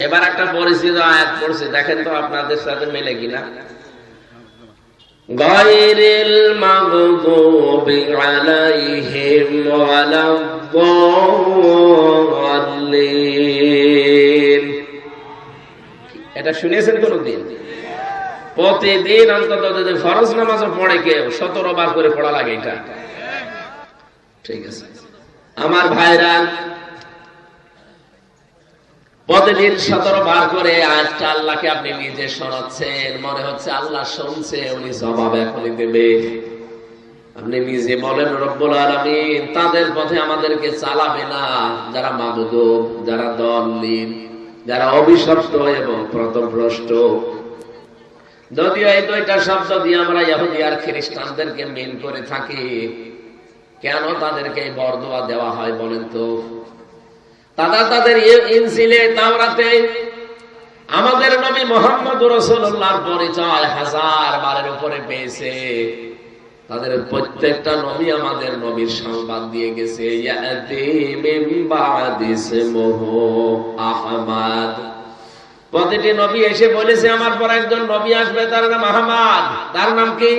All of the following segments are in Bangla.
এবার একটা পরিচিত আয়াত পড়ছে, দেখেন তো আপনাদের সাথে মেলে কিনা। গায়রিল মাগদুবি আলাইহিম ওয়ালাদ-দাল্লিন। এটা শুনেছেন কোনদিন? প্রতিদিন অন্তত যদি ফরজ নামাজও পড়ে কেউ, সতেরো বার করে পড়া লাগে এটা। ঠিক আছে। আমার ভাইরা বার করে আল্লাহকে আপনি নিজে শোনাচ্ছেন। মনে হচ্ছে আল্লাহ শুনছে, উনি জবাব এখনই দেবে। আপনি নিজে বলেন, রব্বুল আলমিন, তাদের পথে আমাদেরকে চালাবে না। যারা মাবুদ যারা দলিন যারা অভিশপ্ত এবং প্রতভ্রষ্ট। যদিও এই দুইটা শব্দ দিয়ে আমরা ইহুদি আর খ্রিস্টানদেরকে মিল করে থাকি, কেন তাদেরকে বরদোয়া দেওয়া হয় বলেন তো? তারা তাদের ইনসিলে তাওরাতে আমাদের নবী মোহাম্মদ রসুল্লাহর পরিচয় হাজার বারের উপরে পেয়েছে। তাদের প্রত্যেকটা নবী আমাদের নবীর সংবাদ দিয়ে গেছে আহমদ। প্রতিটি নবী এসে বলেছে, আমার পর একজন নবী আসবে, তার নাম আহমদ। তার নাম কি?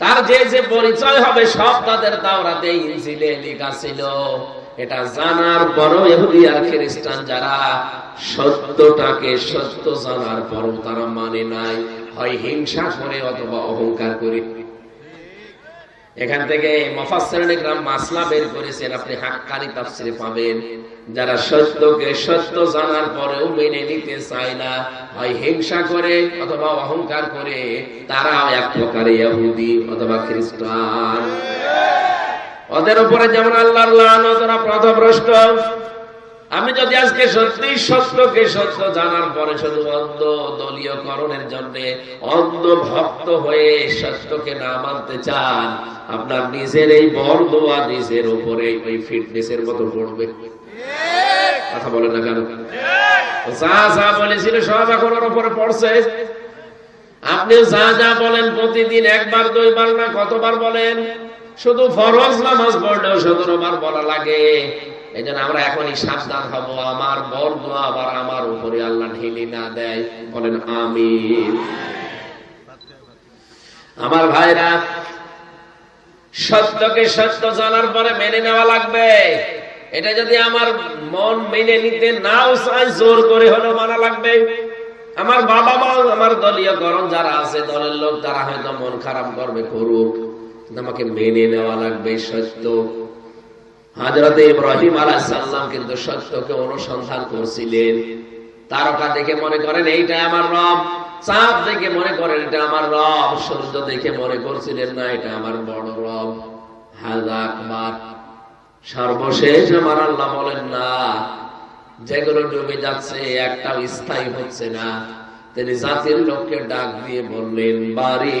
তার যে যে পরিচয় হবে সব তাদের তাওরাতে ইনজিলে লেখা ছিল। এটা জানার পরও এহুদি আর খ্রিস্টান যারা সত্যটাকে সত্য জানার পরও তারা মানে নাই। হয় হিংসা করে অথবা অহংকার করে। এখান থেকে মাসলা বের করেছেন আপনি পাবেন। যারা সত্যকে সত্য জানার পরেও মেনে নিতে চায় না, হয় হিংসা করে অথবা অহংকার করে, তারাও এক প্রকারে ইহুদি অথবা খ্রিস্টান। ওদের উপরে যেমন আল্লাহর ওরা পথভ্রষ্ট। আমি যদি আজকে সত্যি সত্যকে সত্য জানার পরে শুধু অন্ধ দলীয়করণের জন্য অন্ধ ভক্ত হয়ে সত্যকে না মানতে চান, আপনার নিজের এই বরদোয়া নিজের উপরে ওই ফিটনেসের মতো পড়বে। কথা বলে না কেন? যা যা বলেছিল সব এখন ওর উপরে পড়ছে। আপনি যা যা বলেন প্রতিদিন একবার, দুইবার না, কতবার বলেন? শুধু ফরজ নামাজ পড়লেও সতেরো বার বলা লাগে। এই জন্য আমরা এখনই সাবধান হব। আমার বর্গ আবার আমার উপরে আল্লাহ ঢিলি না দেয়। বলেন আমি আমার ভাইরা, সত্যকে সত্য জানার পরে মেনে নেওয়া লাগবে। এটা যদি আমার মন মেনে নিতে নাও চাই জোর করে হলেও মানা লাগবে। আমার বাবা মা আমার দলীয় গরম যারা আছে, দলের লোক, তারা হয়তো মন খারাপ করবে, করুক। আমাকে মেনে নেওয়া লাগবে, সত্য। হাজরত ইব্রাহিম আলাহ সাল্লাম কিন্তু সত্যকে অনুসন্ধান করছিলেন। তারকা দেখে মনে করেন এইটা আমার রব। চাঁদ দেখে মনে করেন, এটা আমার রব। সূর্য দেখে মনে করছিলেন, না, এটা আমার বড় রব। হাজা আকবার। সর্বশেষ আমার আল্লাহ বলেন, না, যেগুলো ডুবে যাচ্ছে, একটাও স্থায়ী হচ্ছে না। তিনি জাতির লোককে ডাক দিয়ে বললেন বাড়ি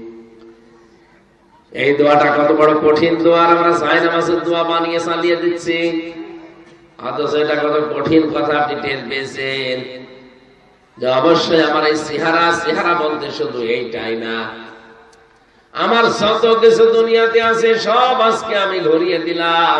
এই দোয়াটা কত বড় কঠিন দোয়ার আমরা সাই নামাজের দোয়া বানিয়ে চালিয়ে দিচ্ছি। অথচ এটা কত কঠিন কথা, আপনি টের পেয়েছেন। যে অবশ্যই আমার এই চেহারা চেহারা বলতে শুধু এইটাই না। আমার যত কিছু দুনিয়াতে আছে, সব আজকে আমি ঘুরিয়ে দিলাম।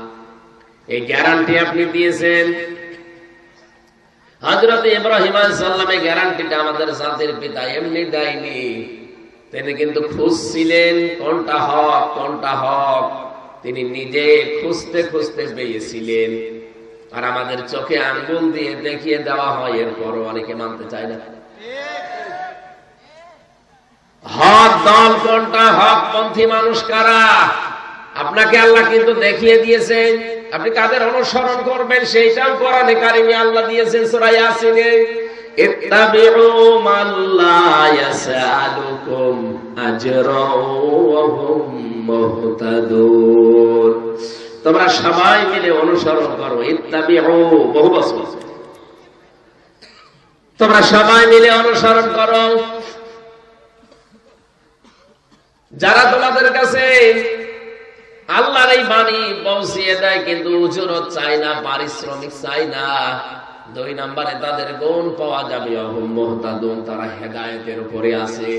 এই গ্যারান্টি আপনি দিয়েছেন। হযরত ইব্রাহিম আলাইহিস গ্যারান্টিটা আমাদের জাতির পিতা এমনি দেয়নি। তিনি কিন্তু খুঁজছিলেন, কোনটা হক কোনটা হক। তিনি নিজে খুঁজতে খুঁজতে পেয়েছিলেন। আর আমাদের চোখে আঙ্গুল দিয়ে দেখিয়ে দেওয়া হয়, এরপরও অনেকে মানতে চায় না। হক দল কোনটা? হক পন্থী মানুষ কারা? আপনাকে আল্লাহ কিন্তু দেখিয়ে দিয়েছেন। আপনি কাদের অনুসরণ করবেন সেইটাও কোরআনে কারিমে আল্লাহ দিয়েছেন সূরা ইয়াসিনে। ইত্তাবিউ মাল্লা ইয়াসআলুকুম আজরা মুহতাদুন। তোমরা সবাই মিলে অনুসরণ করো। ইত্তাবিউ বহু বছর। তোমরা সবাই মিলে অনুসরণ করো। যারা তোমাদের কাছে আল্লাহর এই বাণী পৌঁছিয়ে দেয়, কিন্তু উজরত চাই না, পারিশ্রমিক চাই না। দুই নম্বরে তাদের গুণ পাওয়া যাবে, অহম মোহতাদুন, তারা হেদায়েতের উপরে আছে।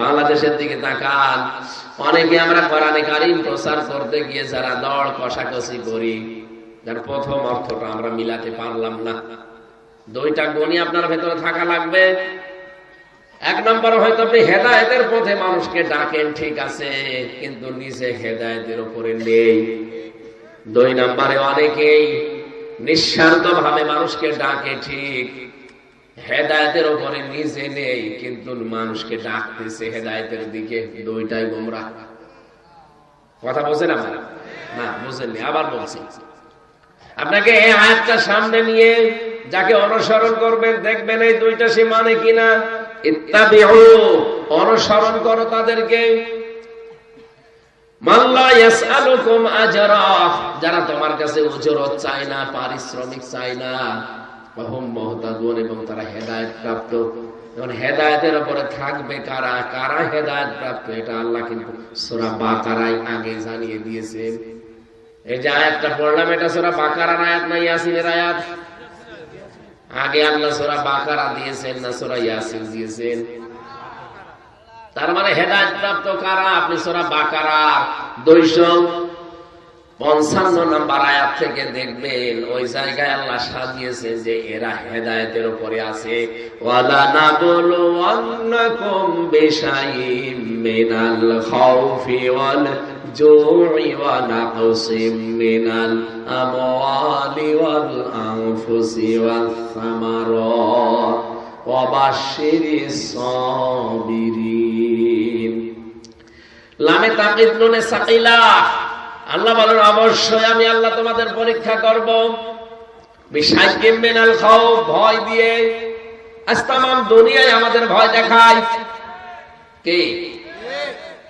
বাংলাদেশের দিকে তাকান, অনেকে আমরা কোরআনে কারিম প্রচার করতে গিয়ে যারা দড় কষাকষি করি, যার প্রথম অর্থটা আমরা মিলাতে পারলাম না। দুইটা গুণই আপনার ভেতরে থাকা লাগবে। এক নম্বর হয়তো আপনি হেদায়তের পথে মানুষকে ডাকেন, ঠিক আছে, কিন্তু নিজে হেদায়তের উপরে নেই। দুই নম্বরে অনেকেই নিঃস্বার্থ ভাবে মানুষকে ডাকে, ঠিক। হেদায়তের উপরে নিজে নেই, কিন্তু মানুষকে ডাকতেছে হেদায়তের দিকে। দুইটাই গোমরা। কথা বোঝেন আপনারা? না, বুঝেননি, আবার বলছি। আপনাকে এই আয়াতটা সামনে নিয়ে যাকে অনুসরণ করবেন, দেখবেন এই দুইটা সে মানে কিনা। অনুসরণ করো তাদেরকে। যারা তোমার কাছে চায় না, পারিশ্রমিক চায় না এবং তারা হেদায়েত প্রাপ্ত। হেদায়েতের উপরে থাকবে কারা? কারা হেদায়েত প্রাপ্ত? এটা আল্লাহ কিন্তু সূরা বাকারায় আগে জানিয়ে দিয়েছেন। এই যে আয়াতটা পড়লাম, এটা সূরা বাকারার আয়াত আয়াত? আগে আল্লাহ সূরা বাকারা দিয়েছেন না সূরা ইয়াসিন দিয়েছেন? তার মানে হেদায়েত প্রাপ্ত কারা? আপনি সূরা বাকারা 255 নাম্বার আয়াত থেকে দেখবেন, ওই জায়গায় আল্লাহ সাজিয়েছেন যে এরা হেদায়েতের উপরে আছে। ওয়ালা নাবলু আন্নাকুম বিশাইইম মিনাল লামে তাকিদ, নুনে সাকিলা। আল্লাহ বলেন, অবশ্যই আমি আল্লাহ তোমাদের পরীক্ষা করব। বিশাইকিম মিনাল খাউফ, ভয় দিয়ে। আজ তামাম দুনিয়ায় আমাদের ভয় দেখায়। কি?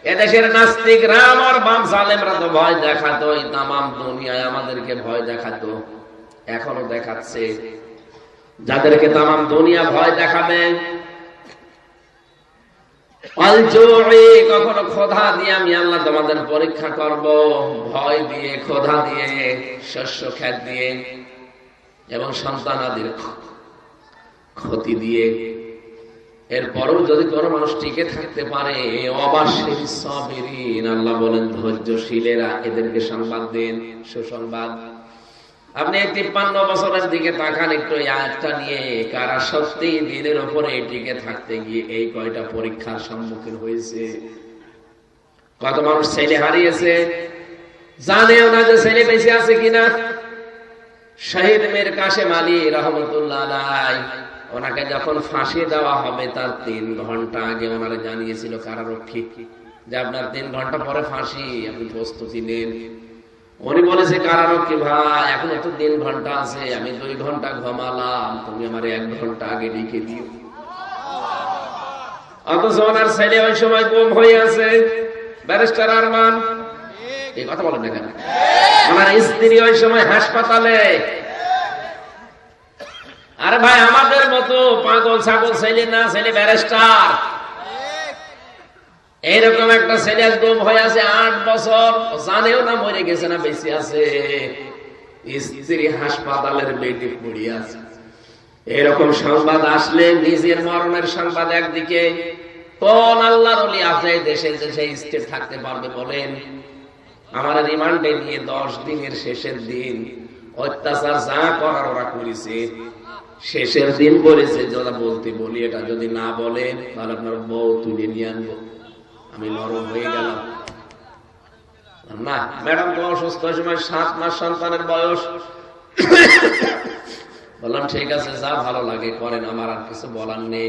এদেশের নাস্তিক রাম আর বাম সালেমরা তো ভয় দেখাতো, এই তামাম দুনিয়ায় আমাদেরকে ভয় দেখাতো, এখনও দেখাচ্ছে। যাদেরকে তামাম দুনিয়া ভয় দেখাবে কখনো খোধা দিয়ে আমি আল্লাহ তোমাদের পরীক্ষা করব, ভয় দিয়ে খোধা দিয়ে, শস্য খ্যাত দিয়ে, এবং সন্তানাদির ক্ষতি দিয়ে। এরপরও যদি কোনো মানুষ টিকে থাকতে পারে আল্লাহ বলেন ধৈর্যশীলেরা এদেরকে সংবাদ দেন, সুসংবাদ। আপনি তিপ্পান্ন বছরের দিকে তাকান একটু আয়াতটা নিয়ে, কারা সত্যি দিনের উপরে টিকে থাকতে গিয়ে এই কয়টা পরীক্ষার সম্মুখীন হয়েছে? কত মানুষ ছেলে হারিয়েছে? জানেও না যে ছেলে বেঁচে আছে কিনা? শহীদ মের কাশে মালি রহমতুল্লাহ ওনাকে যখন ফাঁসি দেওয়া হবে, তার তিন ঘণ্টা আগে ওনারা জানিয়েছিল কারারক্ষী যে আপনার তিন ঘণ্টা পরে ফাঁসি, আপনি প্রস্তুতি নেন। উনি বলেছে কারারক্ষী ভাই? এখন তো তিন ঘণ্টা আছে, আমি দুই ঘণ্টা ঘুমালাম, তুমি আমার এক ঘণ্টা আগে ডেকে দিও। অথচ ওনার ছেলে ওই সময় গুম হয়ে আছে, ব্যারিস্টার আরমান। এই কথা বলেন না কেন? ওনার স্ত্রী ওই সময় হাসপাতালে আরে ভাই, আমাদের মতো পাগল, ছাগল, ছেলে না ছেলে, ব্যারিস্টার। এইরকম একটা ছেলে গুম হয়ে আছে আট বছর। জানেও না মরে গেছে না বেশি আছে। স্ত্রী হাসপাতালের বেডে পড়ে আছে। এরকম সংবাদ আসলে নিজের মরণের সংবাদ একদিকে। কোন আল্লাহর দেশে দেশে স্থির থাকতে পারবে বলেন? আমার রিমান্ডে নিয়ে দশ দিনের শেষের দিন অত্যাচার যা করার ওরা করেছে। শেষের দিন বলেছে যারা বলতে বলি, এটা যদি না বলেন তাহলে আপনার বউ তুলে নিয়ে আনব। আমি নরম হয়ে গেলাম। না, ম্যাডাম তো অসুস্থ সময় সাত মাস সন্তানের বয়স। বললাম, ঠিক আছে, যা ভালো লাগে করেন, আমার আর কিছু বলার নেই।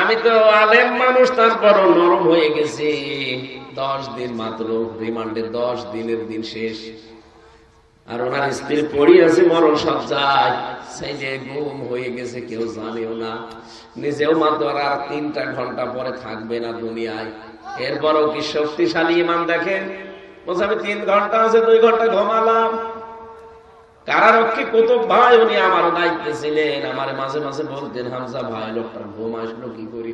আমি তো আলেম মানুষ, তারপরও নরম হয়ে গেছি। দশ দিন মাত্র, রিমান্ডে দশ দিনের দিন শেষ। আর ওনার স্ত্রী পড়ি আছে মরণ সব যায়। সেই যে গুম হয়ে গেছে, কেউ জানেও না। নিজেও মাত্র আর তিনটা ঘণ্টা পরে থাকবে না দুনিয়ায়। এরপরও কি শক্তিশালী ইমান দেখেন? বলছে তিন ঘণ্টা আছে, দুই ঘণ্টা ঘুমালাম। কারারক্ষী কুতুব ভাই, উনি আমার দায়িত্বে ছিলেন। আমার মাঝে মাঝে বলতেন, হামজা ভাই, লোকটার ঘুম আসলো কি করি?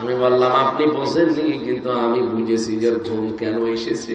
আমি বললাম, আপনি বসেননি, কিন্তু আমি বুঝেছি যে ঘুম কেন এসেছে?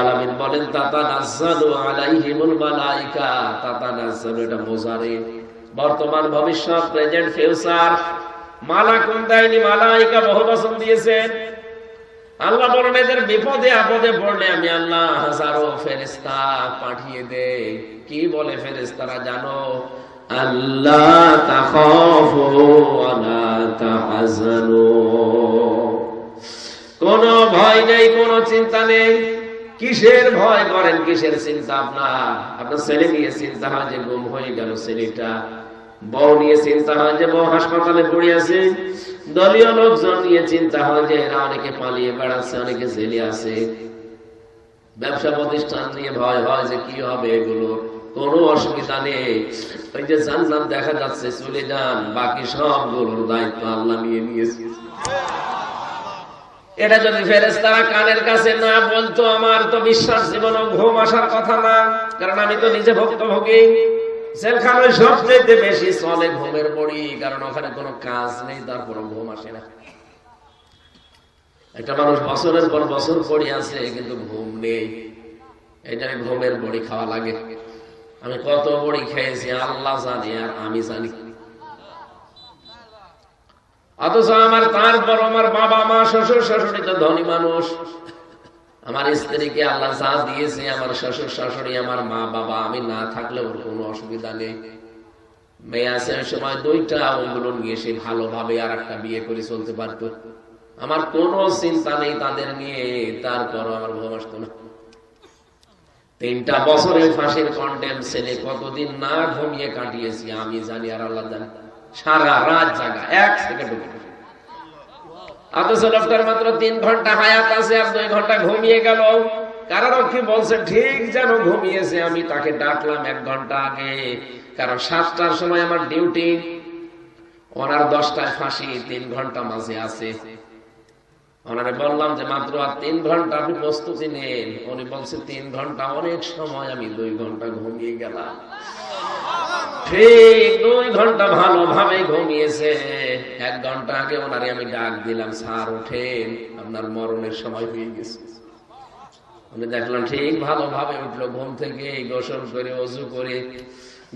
আলামিন বলেন আলাইহিমুল মালাইকা। এটা বর্তমান ভবিষ্যৎ, প্রেজেন্ট, ফিউচার। মালাকুন দেয়নি? মালাইকা বহু বচন দিয়েছেন। আল্লাহ বলেন, এদের বিপদে আপদে পড়লে আমি আল্লাহ হাজারো ফেরেশতা পাঠিয়ে দেই। কি বলে ফেরেশতারা জানো? আল্লাহ তাখাফু ওয়া লা তাহজানু। কোন ভয় নেই, কোন চিন্তা নেই। কিসের ভয় করেন? কিসের চিন্তা আপনার আপনার ছেলে নিয়ে চিন্তা হয় যে গুম হয়ে গেল ছেলেটা। বউ নিয়ে চিন্তা হয় যে বউ হাসপাতালে পড়ে আছে। দলীয় লোকজন নিয়ে চিন্তা হয় যে এরা অনেকে পালিয়ে বেড়াচ্ছে, অনেকে জেলে আছে। ব্যবসা প্রতিষ্ঠান নিয়ে ভয় হয় যে কি হবে এগুলো? কোনো অসুবিধা নেই। ওই যে জান্নাত দেখা যাচ্ছে, চলে যান। বাকি সবগুলোর দায়িত্ব আল্লাহ নিয়ে নিয়েছে। এটা যদি ফেরেস্তারা কানের কাছে না বলতো আমার তো বিশ্বাস জীবন ঘুম আসার কথা না। কারণ আমি তো নিজে আসে না। একটা মানুষ পর বছর আছে, কিন্তু ঘুম নেই। এটা ঘুমের বড়ি খাওয়া লাগে। আমি কত বড়ি খেয়েছি, আল্লাহ জানি আর আমি জানি। অথচ আমার তারপর আমার বাবা মা, শ্বশুর শাশুড়ি তো ধনী মানুষ। আমার স্ত্রীকে আল্লাহ যা দিয়েছে, আমার শ্বশুর শাশুড়ি, আমার মা বাবা, আমি না থাকলেও কোনো অসুবিধা নেই। মেয়ে আছে সময় দুইটা নিয়ে সে ভালোভাবে আর একটা বিয়ে করে চলতে পারত। আমার কোনো চিন্তা নেই তাদের নিয়ে, তারপরও আমার আসতো না। তিনটা বছরের ফাঁসির কন্টেম ছেলে, কতদিন না ঘুমিয়ে কাটিয়েছি, আমি জানি আর আল্লাহ জানি। সারা রাত জাগা, এক সেকেন্ড আমি তাকে ডাকলাম এক ঘণ্টা আগে। কারণ সাতটার সময় আমার ডিউটি, ওনার দশটায় ফাঁসি, তিন ঘণ্টা মাঝে আছে। ওনারে বললাম যে, মাত্র আর তিন ঘণ্টা আপনি প্রস্তুতি নেন। উনি বলছে, তিন ঘণ্টা অনেক সময় আমি দুই ঘণ্টা ঘুমিয়ে গেলাম। ঠিক দুই ঘণ্টা ভালোভাবে ঘুমিয়েছে। এক ঘণ্টা আগে ওনারে আমি ডাক দিলাম, স্যার ওঠেন আপনার মরণের সময় হয়ে গেছে। আমি দেখলাম ঠিক ভালোভাবে উঠল, ঘুম থেকে গোসল করে, অজু করে,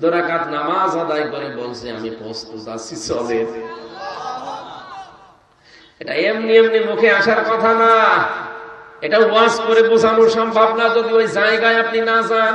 দোরাকাত নামাজ আদায় করে বলছে, আমি প্রস্তুত আছি, চলে। এটা এমনি এমনি মুখে আসার কথা না। এটা ওয়াজ করে বোঝানো সম্ভব না, যদি ওই জায়গায় আপনি না যান।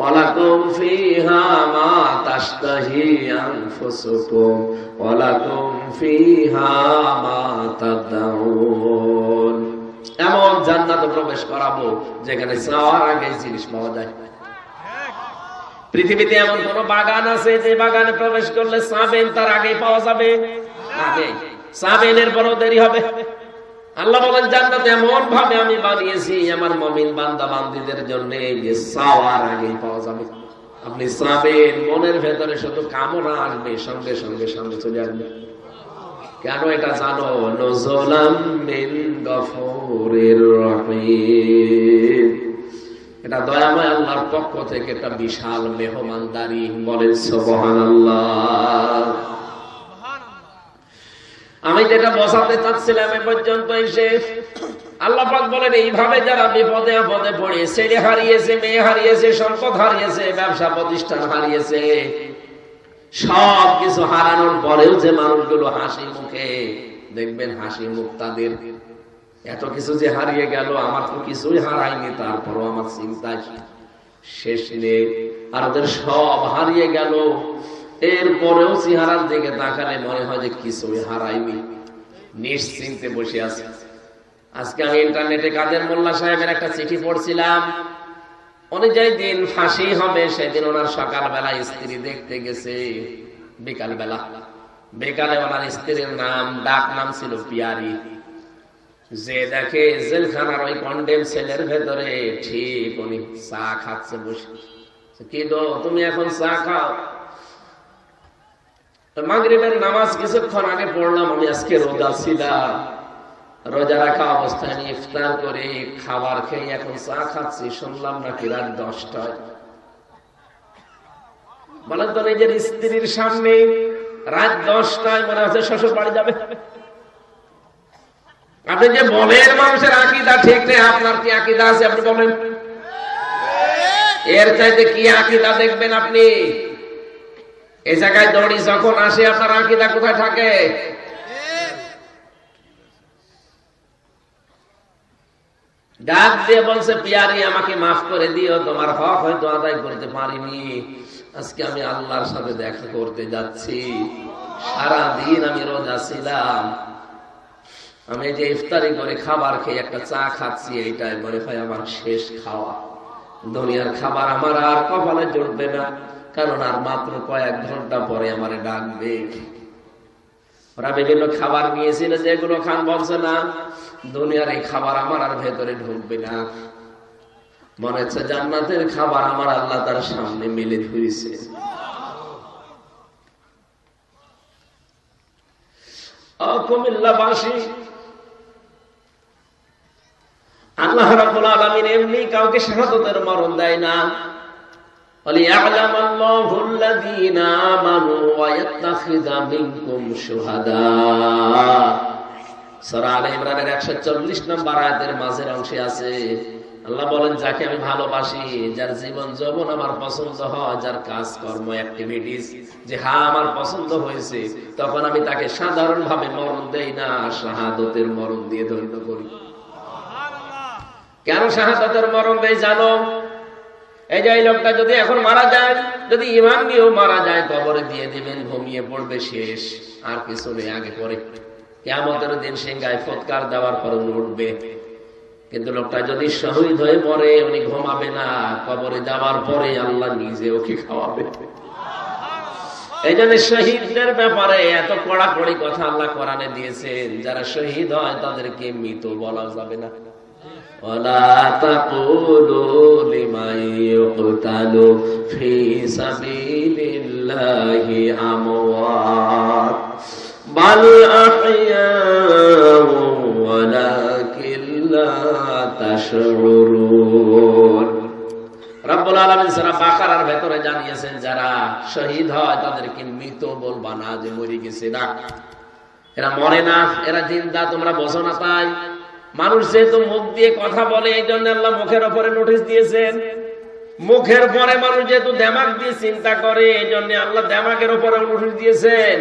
ওয়ালাকুম ফিহা মা তাদাউন। এমন জান্নাতে প্রবেশ করাবো, যেখানে চাওয়ার আগে জিনিস পাওয়া যায়। পৃথিবীতে এমন কোন বাগান আছে যে বাগানে প্রবেশ করলে সাবেন তার আগে পাওয়া যাবে? আগে সাবেনের বড় দেরি হবে। আল্লাহ বলেন, জান্নাত এমন ভাবে আমি বানিয়েছি, আমার মমিন বান্দা বান্দিদের জন্য যে সাওয়ার আগে পাওয়া যাবে। আপনি সাবেন মনের ভেতরে শুধু কামনা আসবে, সঙ্গে সঙ্গে সঙ্গে চলে আসবে। কেন এটা জানো? নজলাম মিন গফুরির রহিম। এটা দয়াময় আল্লাহর পক্ষ থেকে একটা বিশাল মেহমানদারি বলেন, সুবহানাল্লাহ। আমি যেটা বসাতে চাচ্ছিলাম এ পর্যন্ত এসে আল্লাহ বলেন, এইভাবে যারা বিপদে আপদে পড়ে, ছেলে হারিয়েছে, মেয়ে হারিয়েছে, সম্পদ হারিয়েছে, ব্যবসা প্রতিষ্ঠান হারিয়েছে, সব কিছু হারানোর পরেও যে মানুষগুলো হাসি মুখে, দেখবেন হাসি মুখ তাদের। এত কিছু যে হারিয়ে গেল, আমার তো কিছুই হারায়নি, তারপরও আমার চিন্তা শেষ নেই। আর ওদের সব হারিয়ে গেল। এরপরেও চেহারার দিকে তাকালে মনে হয় যে কিছুই হারাইনি নিশ্চিন্তে বসে আছে। আজকে আমি ইন্টারনেটে কাদের মোল্লা সাহেবের একটা চিঠি পড়ছিলাম। উনি যেই দিন ফাঁসি হবে, সেদিন ওনার সকালবেলা স্ত্রী দেখতে গেছে বিকাল বেলা বিকালে ওনার স্ত্রীর নাম, ডাক নাম ছিল পিয়ারি। যে দেখে জেলখানার ওই কন্ডেম সেলের ভেতরে ঠিক উনি চা খাচ্ছে বসে। কি তুমি এখন চা খাও? নামাজ কিছুক্ষণ আগে পড়লাম, আমি আজকে রোজা ছিলাম। রোজা রাখা অবস্থায় ইফতার করে খাবার খেয়ে এখন চা খাচ্ছি, শুনলাম নাকি রাত দশটায়। বলেন তো নিজের স্ত্রীর সামনে রাত দশটায় মনে হচ্ছে শ্বশুর বাড়ি যাবে? আপনি যে বলেন মানুষের আকিদা ঠিক নেই, আপনার কি আকিদা আছে আপনি বলেন? এর চাইতে কি আকিদা দেখবেন আপনি? এই জায়গায় দড়ি যখন আসে, আপনার আকিদা কোথায় থাকে? ডাক দিয়ে বলছে, পিয়ারি, আমাকে মাফ করে দিও, তোমার হক হয়তো আদায় করতে পারিনি। আজকে আমি আল্লাহর সাথে দেখা করতে যাচ্ছি। আমি রোজা ছিলাম। আমি যে ইফতারি করে খাবার খেয়ে একটা চা খাচ্ছি, এইটাই মনে হয় আমার শেষ খাওয়া। দুনিয়ার খাবার আমার আর কপালে জুটবে না। কারণ আর মাত্র কয়েক ঘণ্টা পরে আমার ডাকবে। ওরা বিভিন্ন খাবার নিয়েছিল, যেগুলো খান বলছে না, দুনিয়ার এই খাবার আমার আর ভেতরে ঢুকবে না। মনে হচ্ছে জান্নাতের খাবার আমার আল্লাহ তার সামনে মেলে ধরেছে। আল্লাহ রাব্বুল আলামিন এমনি কাউকে শাহাদাতের মরণ দেয় না। وليعلم الله الذين آمنوا ويتخذ منكم شهداء সূরা আলে ইমরানের 140 নম্বর আয়াতের মাঝের অংশে আছে আল্লাহ বলেন যাকে আমি ভালোবাসি যার জীবন যৌবন আমার পছন্দ হয় যার কাজ কর্ম অ্যাক্টিভিটিস যে হ্যাঁ আমার পছন্দ হয়েছে তখন আমি তাকে সাধারণ ভাবে মরণ দেই না শাহাদতের মরণ দিয়ে ধন্য করি কেন শাহাদতের মরণ দেই জানো এই যে এই লোকটা যদি এখন মারা যায়, যদি ইমান নিয়েও মারা যায়, কবরে দিয়ে দিবেন, ঘুমিয়ে পড়বে শেষ, আর কিছু নেই আগে পরে। কেমতের দিন সিংহায় ফৎকার দেওয়ার পর উঠবে। কিন্তু লোকটা যদি শহীদ হয়ে মরে, উনি ঘুমাবে না, কবরে যাওয়ার পরে আল্লাহ নিজে ওকে খাওয়াবে। এই জন্য শহীদদের ব্যাপারে এত কড়াকড়ি কথা আল্লাহ কোরআনে দিয়েছেন, যারা শহীদ হয় তাদেরকে মৃত বলা যাবে না। ولا تقولوا لمن يقتل في سبيل الله أموات بل أحياء ولكن لا تشعرون রব্বুল আলামিন সূরা বাকারার ভেতরে জানিয়েছেন যারা শহীদ হয় তাদেরকে মৃত বলবা না যে মরে গেছে না এরা মরে না এরা জিন্দা তোমরা বোঝো না তাই মানুষ যেহেতু মুখ দিয়ে কথা বলে, এই জন্য আল্লাহ মুখের ওপরে নোটিশ দিয়েছেন। মুখের পরে মানুষ যেহেতু দেমাগ দিয়ে চিন্তা করে, এই জন্য আল্লাহ দেমাগের উপরে নোটিশ দিয়েছেন।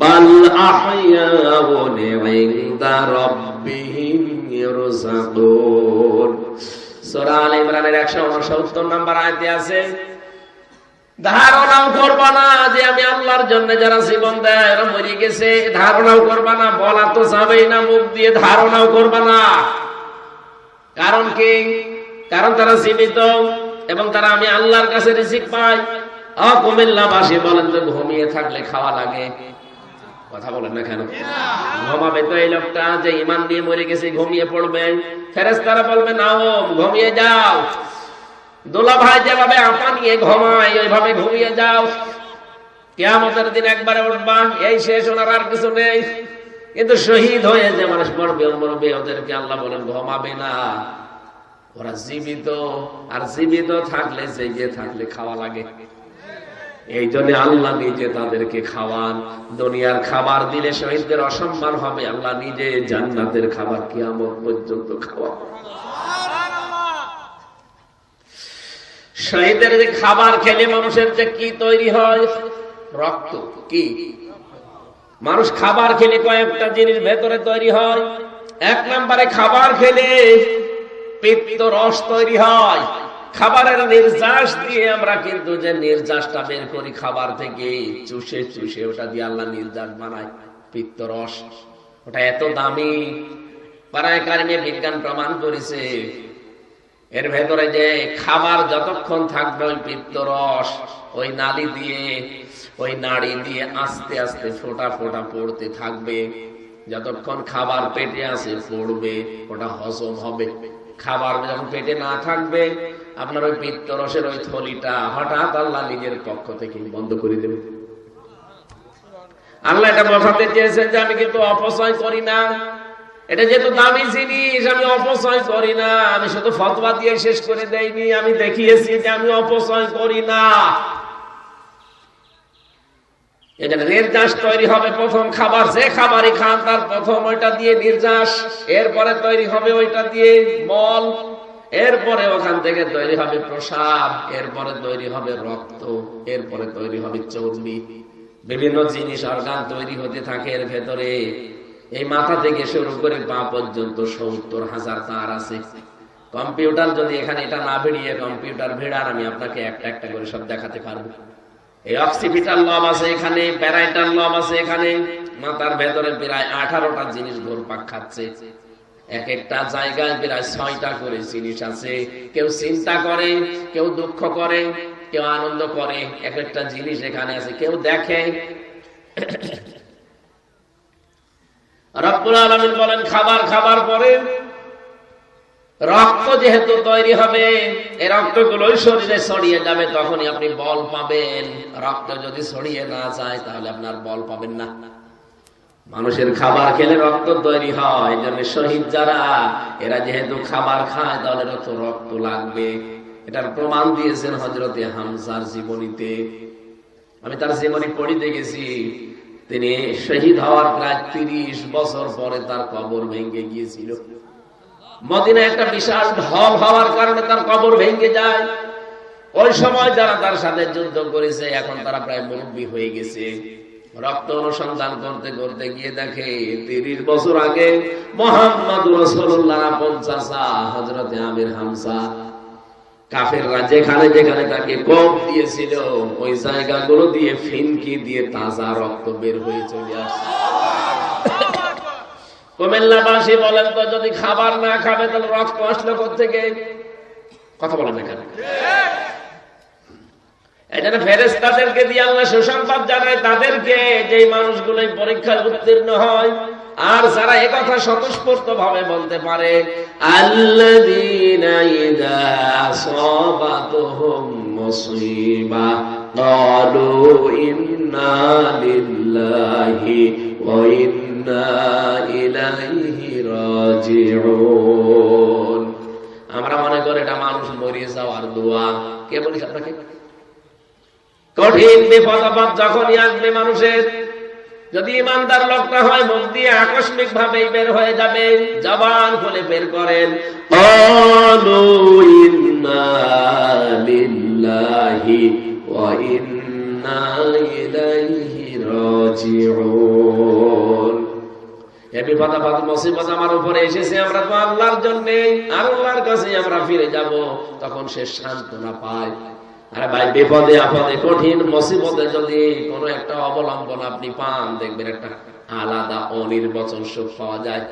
বাল ইরযাকুন সূরা আলে ইমরানের 169 নম্বর আয়াতে আছে, ধারণাও করবা না যে আমি আল্লাহর জন্য যারা জীবন দেয় গেছে, ধারণাও করবা না, বলা তো যাবেই না, মুখ দিয়ে ধারণাও করবা না। কারণ কি? কারণ তারা জীবিত এবং তারা আমি আল্লাহর কাছে রিজিক পাই। কুমিল্লাবাসী বলেন তো ঘুমিয়ে থাকলে খাওয়া লাগে। কথা বলেন না কেন? ঘুমাবে তো এই লোকটা যে ইমান দিয়ে মরে গেছে, ঘুমিয়ে পড়বে। ফেরেস্তারা বলবে নাও ঘুমিয়ে যাও। দোলা ভাই যেভাবে আপা নিয়ে ঘুমায়, ওইভাবে ঘুমিয়ে যাও। কেয়ামতের দিন একবারে উঠবা, এই শেষ, ওনার আর কিছু নেই। কিন্তু শহীদ হয়ে যে মানুষ মরবে মরবে, ওদেরকে আল্লাহ বলেন, ঘুমাবে না। ওরা জীবিত, আর জীবিত থাকলে জেগে থাকলে খাওয়া লাগে। এই জন্য আল্লাহ নিজে তাদেরকে খাওয়ান। দুনিয়ার খাবার দিলে শহীদদের অসম্মান হবে। আল্লাহ নিজে জান্নাতের খাবার কিয়ামত পর্যন্ত খাওয়া শহীদের যে খাবার খেলে মানুষের যে কি তৈরি হয়? রক্ত। কি? মানুষ খাবার খেলে কয়েকটা জিনিস ভেতরে তৈরি হয়। এক নম্বরে খাবার খেলে পিত্ত রস তৈরি হয়। খাবারের নির্যাস দিয়ে আমরা কিন্তু যে নির্যাসটা বের করি খাবার থেকে, চুষে চুষে, ওটা দিয়ে আল্লাহ নির্যাস বানায়। পিত্ত রস, ওটা এত দামি। পাড়ায় কারণে বিজ্ঞান প্রমাণ করেছে, এর ভেতরে যে খাবার যতক্ষণ থাকবে ওই পিত্ত রস, ওই নালি দিয়ে, ওই নাড়ি দিয়ে আস্তে আস্তে ফোটা ফোটা পড়তে থাকবে। যতক্ষণ খাবার পেটে আসে পড়বে, ওটা হজম হবে। খাবার যখন পেটে না থাকবে আপনার ওই পিত্ত রসের ওই থলিটা হঠাৎ আল্লাহ নিজের পক্ষ থেকে বন্ধ করে দেবে? আল্লাহ এটা বোঝাতে চেয়েছেন যে আমি কিন্তু অপচয় করি না। এটা যেহেতু দামি জিনিস, আমি অপচয় করি না। আমি শুধু ফতোয়া দিয়ে শেষ করে দেয়নি আমি দেখিয়েছি যে আমি অপচয় করি না। এটা নির্যাস তৈরি হবে প্রথম খাবার, যে খাবারই খান তার প্রথম ওইটা দিয়ে নির্যাস, এরপরে তৈরি হবে ওইটা দিয়ে মল। এরপরে ওখান থেকে তৈরি হবে প্রসাব, এরপরে তৈরি হবে রক্ত, এরপরে তৈরি হবে চর্বি। বিভিন্ন জিনিস, অর্গান তৈরি হতে থাকে এর ভেতরে। এই মাথা থেকে শুরু করে পা পর্যন্ত সত্তর হাজার তার আছে। কম্পিউটার যদি এখানে এটা না ভিড়িয়ে কম্পিউটার ভিড়ার, আমি আপনাকে একটা একটা করে সব দেখাতে পারব। এই অক্সিপিটাল লব আছে এখানে, প্যারাইটাল লব আছে এখানে। মাথার ভেতরে প্রায় আঠারোটা জিনিস ঘুরপাক খাচ্ছে। এক একটা জায়গায় প্রায় ছয়টা করে জিনিস আছে। কেউ চিন্তা করে, কেউ দুঃখ করে, কেউ আনন্দ করে, এক একটা জিনিস এখানে আছে। কেউ দেখে। বলেন, খাবার খাবার পরে রক্ত যেহেতু তৈরি হবে এই রক্তগুলোই শরীরে ছড়িয়ে যাবে, তখনই আপনি বল পাবেন। রক্ত যদি ছড়িয়ে না যায়, তাহলে আপনার বল পাবেন না। মানুষের খাবার খেলে রক্ত তৈরি হয়, এই শহীদ যারা, এরা যেহেতু খাবার খায়, তাহলে তো রক্ত লাগবে। এটার প্রমাণ দিয়েছেন হজরতে হামসার জীবনীতে। আমি তার জীবনী পড়িতে গেছি। তিনি শহীদ হওয়ার প্রায় তিরিশ বছর পরে তার কবর ভেঙে গিয়েছিল। মদিনা একটা বিশাল ঢল হওয়ার কারণে তার কবর ভেঙে যায়। ওই সময় যারা তার সাথে যুদ্ধ করেছে, এখন তারা প্রায় মুরব্বী হয়ে গেছে। রক্ত অনুসন্ধান করতে করতে গিয়ে দেখে তিরিশ বছর আগে মোহাম্মদ রসুল্লাহ পঞ্চাশা হজরতে আমির হামসা। কাফেররা যেখানে যেখানে তাকে কোপ দিয়েছিল, ওই জায়গাগুলো দিয়ে ফিনকি দিয়ে তাজা রক্ত বের হয়ে চলে আসছে কুমিল্লাবাসী বলেন তো, যদি খাবার না খাবে, তাহলে রক্ত আসলো থেকে কথা বলেন না এজন্য ফেরেস্তাদেরকে দিয়ে আল্লাহ সুসংবাদ জানায়, তাদেরকে যে মানুষগুলো পরীক্ষায় উত্তীর্ণ হয়, আর যারা একথা স্বতঃস্ফূর্ত ভাবে বলতে পারে আমরা মনে করি এটা মানুষ মরিয়ে যাওয়ার দোয়া। কে বলিস আপনাকে? কঠিন বিপদ আপদ যখনই আসবে মানুষের, যদি ইমানদার লোকটা হয়, মুখ দিয়ে আকস্মিক ভাবে বের হয়ে যাবে, জবান খুলে বের করেন আল্লাহর কাছে আমরা ফিরে যাব, তখন সে সান্ত্বনা পায়। আরে ভাই, বিপদে আপদে, কঠিন মুসিবতে যদি কোনো একটা অবলম্বন আপনি পান, দেখবেন একটা আলাদা অনির্বচন সুখ পাওয়া যায়।